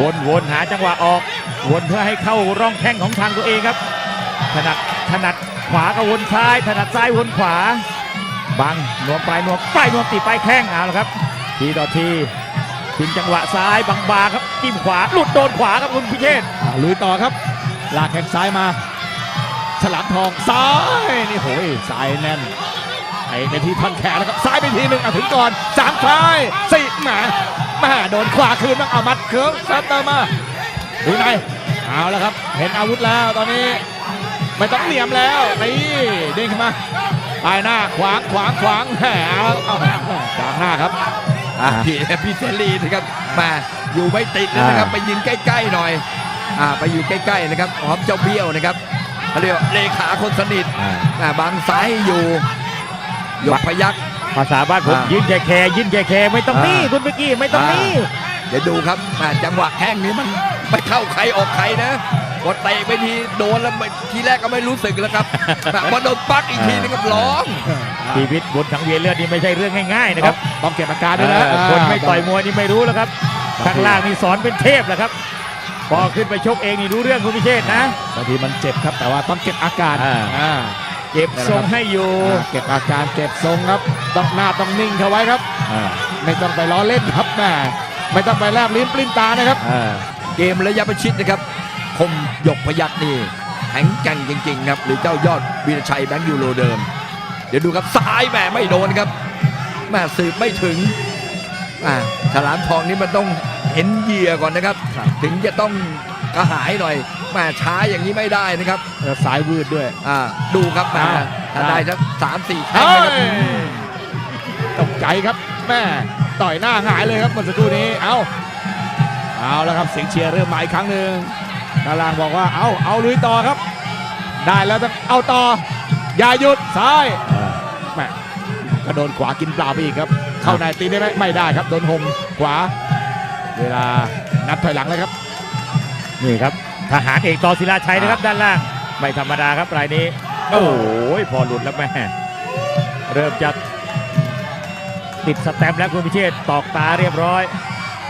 วนวนหาจังหวะออก วนเพื่อให้เข้าร่องแข้งของทางตัวเองครับ ถนัดถนัดขวาก็วนซ้าย ถนัดซ้ายวนขวา บังนวมปลายนวมปลายนวมติดปลายแข้งเอาละครับ ทีต่อทีทิ้งจังหวะซ้ายบางๆครับจิ้มขวาหลุดโดนขวาครับคุณพิเชษลุยต่อครับ ลากแข้งซ้ายมา ฉลามทองซ้ายนี่โหยซ้ายแน่นไอ้ในที่ท่อนแขนแล้วครับซ้ายไปทีหนึ่งเอาถึงก่อนสามซ้ายสี่แหมา มาโดนขวาคืนบ้างเอามัดเคิร์ฟซัดเติมมาดูในเอาแล้วครับ เห็นอาวุธแล้วตอนนี้ ไม่ต้องเหลี่ยมแล้วนี่เด้งขึ้นมาปลายหน้าขวางขวางขวางแหมเอาเอาขวางหน้าครับอะพี่พี่เสรีนะครับมาอยู่ไม่ติดเลยนะครับ ไปยืนใกล้ๆหน่อยอ่าไปอยู่ใกล้ๆนะครับหอมเจ้าเบี้ยวนะครับเขาเรียกว่าเลขาคนสนิทอ่าบางซ้ายให้อยู่หยกพยัก ภาษาบ้านผมอ่ายื ยืนแค่แค่ยืนแค่แค่ไม่ต้องนี่อ่า คุณเมื่อกี้ไม่ต้องนี่เดี๋ยวดูครับอ่าจังหวะแข้งนี้มันไม่เข้าใครออกใครนะกดเตะไปทีโดนแล้วไม่ทีแรกก็ไม่รู้สึกแล้วครับอะพอโดนปักอีกทีนึงก็ร้อง ชีวิตบนสังเวียนเลือดนี่ไม่ใช่เรื่องง่ายๆนะครับต้องเก็บอาการด้วยนะเออคนไม่ต่อยมวยนี่ไม่รู้แล้วครับข้างล่างนี่สอนเป็นเทพแหละครับพอขึ้นไปชกเองนี่รู้เรื่องคุณพิเชษฐ์นะ บางทีมันเจ็บครับแต่ว่าต้องเก็บอาการอ่า อ่า เก็บทรงให้อยู่อ่าเก็บอาการเก็บทรงครับต้องหน้าต้องนิ่งเข้าไว้ครับอ่าไม่ต้องไปล้อเล่นครับแม่ไม่ต้องไปแลบลิ้นปลิ้นตานะครับอ่าเกมระยะประชิดนะครับ คมหยกพยักนี่แข็งแกร่งจริง ๆ ครับ หรือเจ้ายอดวีรชัยแบงค์ยูโรเดิม เดี๋ยวดูครับซ้ายแหม่ไม่โดนครับแหม่สืบไม่ถึงอ่าฉลามทองนี่มันต้องเห็นเหยื่อก่อนนะครับครับถึงจะต้อง กระหายหน่อยแหม่ช้าอย่างนี้ไม่ได้นะครับแล้วสายวืดด้วย อ่าดูครับแหม่อ่า ถ้าได้ได้สักสามสี่แข้งเฮ้นะครับยตกใจครับแม่ต่อยหน้าหงายเลยครับเมื่อสักครู่นี้ เอาเอาแล้วครับเสียงเชียร์เริ่มมาอีกครั้งหนึ่งดารางบอกว่าเอาเอาลุยต่อครับ ได้แล้วต้องเอาต่อ อย่าหยุดซ้ายแม่กระโดนขวากินเปล่าไปอีกครับ เข้าในตีได้ไหมไม่ได้ครับโดนหมขวา เวลานับถอยหลังเลยครับ นี่ครับทหารเอกต่อศิลาชัยนะครับด้านล่างไม่ธรรมดาครับรายนี้โอ้ยพอหลุดแล้วแม่เริ่มจะติดสแตมป์แล้วคุณพิเชษฐ์ตอกตาเรียบร้อย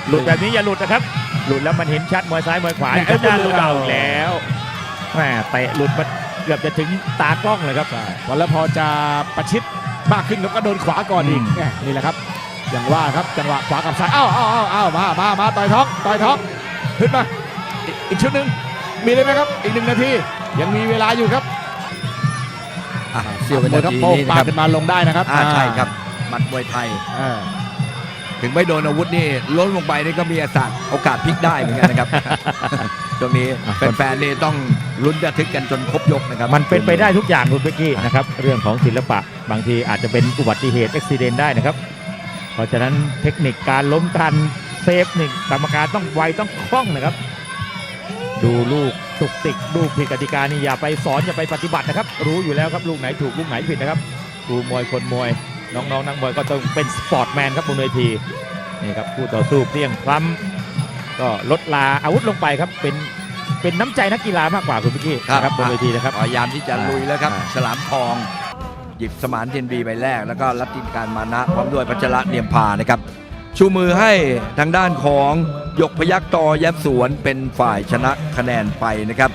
หลุดแบบนี้อย่าหลุดนะครับ หลุดแล้วมันเห็นชัดมวยซ้ายมวยขวาแหม่อยู่ด้านหลุดหลุดแล้เอาวแล้วแม่เตะหลุดมาเกือบจะถึงตากล้องเลยครับพอแล้วพอจะประชิดมากขึ้นครับก็โดนขวาก่อนอีกอืมแหม่นี่แหละครับอย่างว่าครับจังหวะขวากับซ้ายอ้าวอ้าวอ้าวอ้าวมามามาต่อยท้องต่อยท้องขึ้นมา อีกอีกชุดหนึ่งมีเลยไหมครับ อีกหนึ่งนาที ยังมีเวลาอยู่ครับอะเสี้ยววิมวนายครับทีโป้งนี้ปานะครับขึ้นมาลงได้นะครับอ่าใช่ครับหมัดมวยไทย อ่าถึงไม่โดนอาวุธนี่ล้มลงไปนี่ก็มีโอกาสโอกาสพลิกได้เหมือนกันนะครับตรงนี้แฟนๆนี่ต้องลุ้นระทึกกันจนครบยกนะครับมันเป็นไปได้ทุกอย่างคุณเบกกี้นะครับเรื่องของศิลปะบางทีอาจจะเป็นอุบัติเหตุอุบิเหตุได้นะครับ เพราะฉะนั้นเทคนิคการล้มการเซฟนี่กรรมการต้องไวต้องคล่องนะครับ ดูลูกตุกติกลูกผิดกติกานี่อย่าไปสอนอย่าไปปฏิบัตินะครับ รู้อยู่แล้วครับลูกไหนถูกลูกไหนผิดนะครับครูมวยคนมวย น้องๆนักมวยก็ต้องเป็นสปอร์ตแมนครับบนเวทีนี่ครับคู่ต่อสู้เปรี้ยงพล้ำก็ลดลาอาวุธลงไปครับเป็นเป็นน้ำใจนักกีฬามากกว่าคุณพิกกี้นะครับบนเวทีนะครับพยายามที่จะลุยแล้วครับอ่าฉลามทอง หยิบสมานเทียนบีใบแรก แล้วก็รัติการมานะพร้อมด้วยพัชระเนียมพานะครับ ชูมือให้ทางด้านของหยกพยักตอแยบสวนเป็นฝ่ายชนะคะแนนไปนะครับ